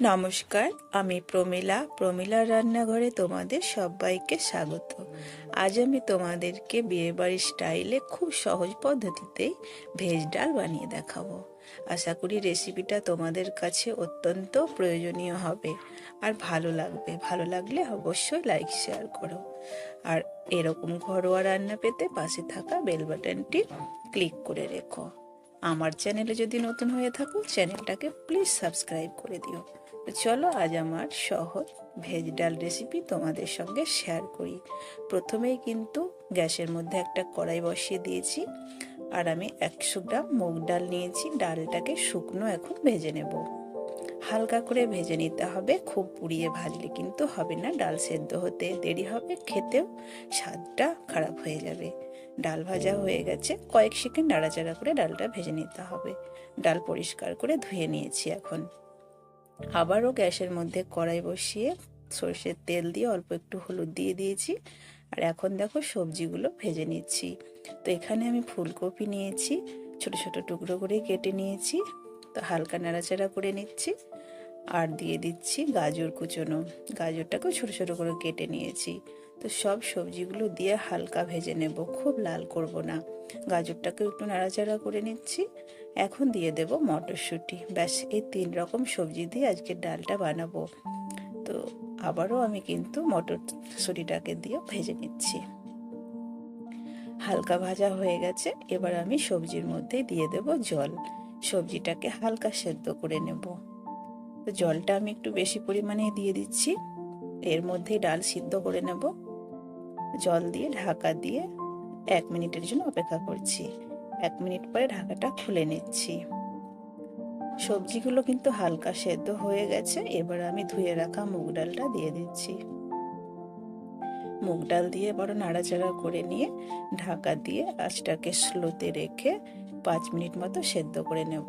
নমস্কার, আমি প্রমিলা প্রমিলা রান্নাঘরে তোমাদের সবাইকে স্বাগত। আজ আমি তোমাদেরকে বিয়েবাড়ির স্টাইলে খুব সহজ পদ্ধতিতেই ভেজ ডাল বানিয়ে দেখাবো। আশা করি রেসিপিটা তোমাদের কাছে অত্যন্ত প্রয়োজনীয় হবে আর ভালো লাগবে। ভালো লাগলে অবশ্যই লাইক, শেয়ার করো। আর এরকম ঘরোয়া রান্না পেতে পাশে থাকা বেল বাটনটি ক্লিক করে রেখো। আমার চ্যানেলে যদি নতুন হয়ে থাকো, চ্যানেলটাকে প্লিজ সাবস্ক্রাইব করে দিও। চলো আজ আমার সহজ ভেজ ডাল রেসিপি তোমাদের সঙ্গে শেয়ার করি। প্রথমেই কিন্তু গ্যাসের মধ্যে একটা কড়াই বসিয়ে দিয়েছি আর আমি একশো গ্রাম মুগ ডাল নিয়েছি। ডালটাকে শুকনো এখন ভেজে নেব। হালকা করে ভেজে নিতে হবে। খুব পুড়িয়ে ভাজলে কিন্তু হবে না। ডাল সেদ্ধ হতে দেরি হবে, খেতেও স্বাদটা খারাপ হয়ে যাবে। ডাল ভাজা হয়ে গেছে। কয়েক সেকেন্ড নাড়াচাড়া করে ডালটা ভেজে নিতে হবে। ডাল পরিষ্কার করে ধুয়ে নিয়েছি এখন। আবারও গ্যাসের মধ্যে কড়াই বসিয়ে সর্ষের তেল দিয়ে অল্প একটু হলুদ দিয়ে দিয়েছি। আর এখন দেখো সবজিগুলো ভেজে নিচ্ছি। তো এখানে আমি ফুলকপি নিয়েছি, ছোট ছোট টুকরো করে কেটে নিয়েছি, তো হালকা নাড়াচাড়া করে নিচ্ছি। আর দিয়ে দিচ্ছি গাজর কুচনো। গাজরটাকেও ছোট ছোট করে কেটে নিয়েছি। তো সব সবজিগুলো দিয়ে হালকা ভেজে নেব, খুব লাল করব না। গাজরটাকে একটু নাড়াচাড়া করে নিচ্ছি। এখন দিয়ে দেব মটরশুঁটি। ব্যাস, এই তিন রকম সবজি দিয়ে আজকে ডালটা বানাবো। তো আবারও আমি কিন্তু মটরশুঁটিটাকে দিয়ে ভেজে নিচ্ছি। হালকা ভাজা হয়ে গেছে, এবার আমি সবজির মধ্যে দিয়ে দেব জল। সবজিটাকে হালকা সেদ্ধ করে নেব। তো জলটা আমি একটু বেশি পরিমাণে দিয়ে দিচ্ছি। এর মধ্যেই ডাল সিদ্ধ করে নেব। জল দিয়ে, ঢাকা দিয়ে এক মিনিটের জন্য অপেক্ষা করছি। এক মিনিট পরে ঢাকাটা খুলে নিচ্ছি। সবজিগুলো কিন্তু হালকা সেদ্ধ হয়ে গেছে, এবার আমি ধুয়ে রাখা মুগ ডালটা দিয়ে দিচ্ছি। মুগ ডাল দিয়ে বড় নাড়াচাড়া করে নিয়ে ঢাকা দিয়ে আঁচটাকে স্লোতে রেখে পাঁচ মিনিট মতো সেদ্ধ করে নেব।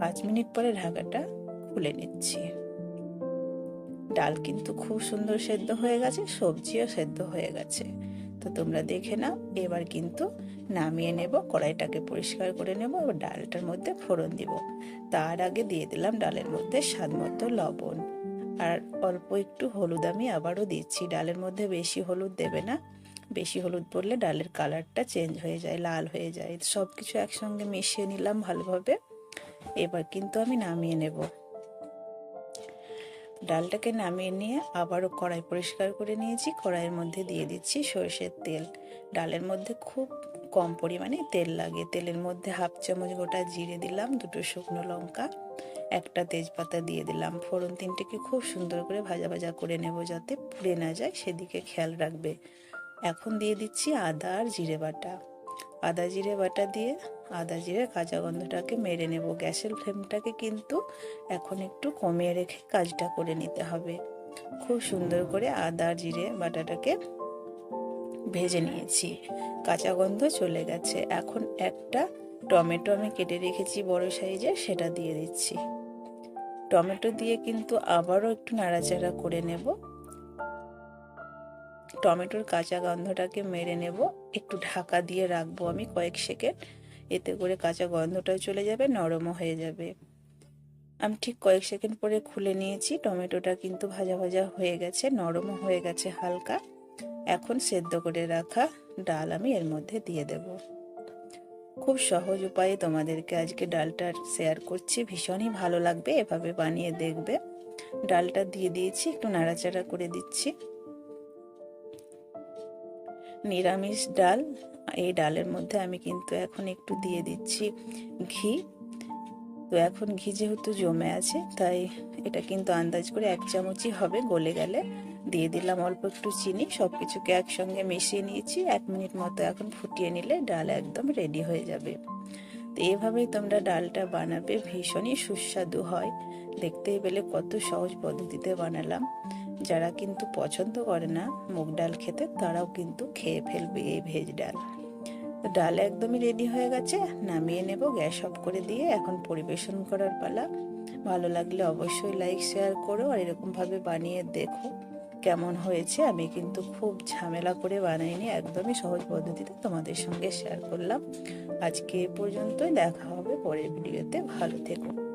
পাঁচ মিনিট পরে ঢাকাটা খুলে নিচ্ছি। ডাল কিন্তু খুব সুন্দর সেদ্ধ হয়ে গেছে, সবজিও সেদ্ধ হয়ে গেছে। তো তোমরা দেখে নাও, এবার কিন্তু নামিয়ে নেব, কড়াইটাকে পরিষ্কার করে নেব, এবার ডালটার মধ্যে ফোড়ন দিব। তার আগে দিয়ে দিলাম ডালের মধ্যে স্বাদ মতো লবণ। আর অল্প একটু হলুদ আমি আবারও দিচ্ছি, ডালের মধ্যে বেশি হলুদ দেবে না। বেশি হলুদ পড়লে ডালের কালারটা চেঞ্জ হয়ে যায়, লাল হয়ে যায়। সব কিছু একসঙ্গে মিশিয়ে নিলাম ভালোভাবে। এবার কিন্তু আমি নামিয়ে নেব। ডালটাকে নামিয়ে নিয়ে আবারও কড়াই পরিষ্কার করে নিয়েছি। কড়াইয়ের মধ্যে দিয়ে দিচ্ছি সর্ষের তেল। ডালের মধ্যে খুব কম পরিমাণে তেল লাগে। তেলের মধ্যে হাফ চামচ গোটা জিরে দিলাম, দুটো শুকনো লঙ্কা, একটা তেজপাতা দিয়ে দিলাম। ফোড়ন তিনটেকে খুব সুন্দর করে ভাজা ভাজা করে নেব যাতে পুড়ে না যায়, সেদিকে খেয়াল রাখবে। এখন দিয়ে দিচ্ছি আদা আর জিরে বাটা। আদা জিরে বাটা দিয়ে আদা জিরে, কাঁচা গন্ধটাকে মেরে নেব। গ্যাসের ফ্লেমটাকে কিন্তু এখন একটু কমিয়ে রেখে কাজটা করে নিতে হবে। খুব সুন্দর করে আদা, জিরে, বাটাটাকে ভেজে নিয়েছি। কাঁচা গন্ধ চলে গেছে। এখন একটা টমেটো আমি কেটে রেখেছি বড় সাইজে, সেটা দিয়ে দিচ্ছি। টমেটো দিয়ে কিন্তু আবারও একটু নাড়াচাড়া করে নেব। টমেটোর কাঁচা গন্ধটাকে মেরে নেব। একটু ঢাকা দিয়ে রাখব আমি কয়েক সেকেন্ড। এতে করে কাঁচা গন্ধটাও চলে যাবে, নরমও হয়ে যাবে। আমি ঠিক কয়েক সেকেন্ড পরে খুলে নিয়েছি, টমেটোটা কিন্তু ভাজা ভাজা হয়ে গেছে, নরমও হয়ে গেছে হালকা। এখন সেদ্ধ করে রাখা ডাল আমি এর মধ্যে দিয়ে দেব। খুব সহজ উপায়ে তোমাদেরকে আজকে ডালটা শেয়ার করছি, ভীষণই ভালো লাগবে, এভাবে বানিয়ে দেখবে। ডালটা দিয়ে দিয়েছি, একটু নাড়াচাড়া করে দিচ্ছি। নিরামিষ ডাল এই ডালের মধ্যে আমি কিন্তু এখন একটু দিয়ে দিচ্ছি ঘি। তো এখন ঘি যেহেতু জমে আছে, তাই এটা কিন্তু আন্দাজ করে এক চামচই হবে, গলে গেলে। দিয়ে দিলাম অল্প একটু চিনি সব কিছুকে একসঙ্গে মিশিয়ে নিয়েছি, এক মিনিট মতো এখন ফুটিয়ে নিলে ডাল একদম রেডি হয়ে যাবে। তো এভাবেই তোমরা ডালটা বানাবে, ভীষণই সুস্বাদু হয়। দেখতেই পেলে কত সহজ পদ্ধতিতে বানালাম। যারা কিন্তু পছন্দ করে না মুগ ডাল খেতে, তারাও কিন্তু খেয়ে ফেলবে এই ভেজ ডাল। ডাল একদমই রেডি হয়ে গেছে। নামিয়ে নেব, গ্যাস অফ করে দিয়ে এখন পরিবেশন করার পালা। ভালো লাগলে অবশ্যই লাইক শেয়ার করো আর এরকমভাবে বানিয়ে দেখো কেমন হয়েছে। আমি কিন্তু খুব ঝামেলা করে বানাইনি, একদমই সহজ পদ্ধতিতে তোমাদের সঙ্গে শেয়ার করলাম। আজকে এ পর্যন্তই, দেখা হবে পরের ভিডিওতে ভালো থেকো।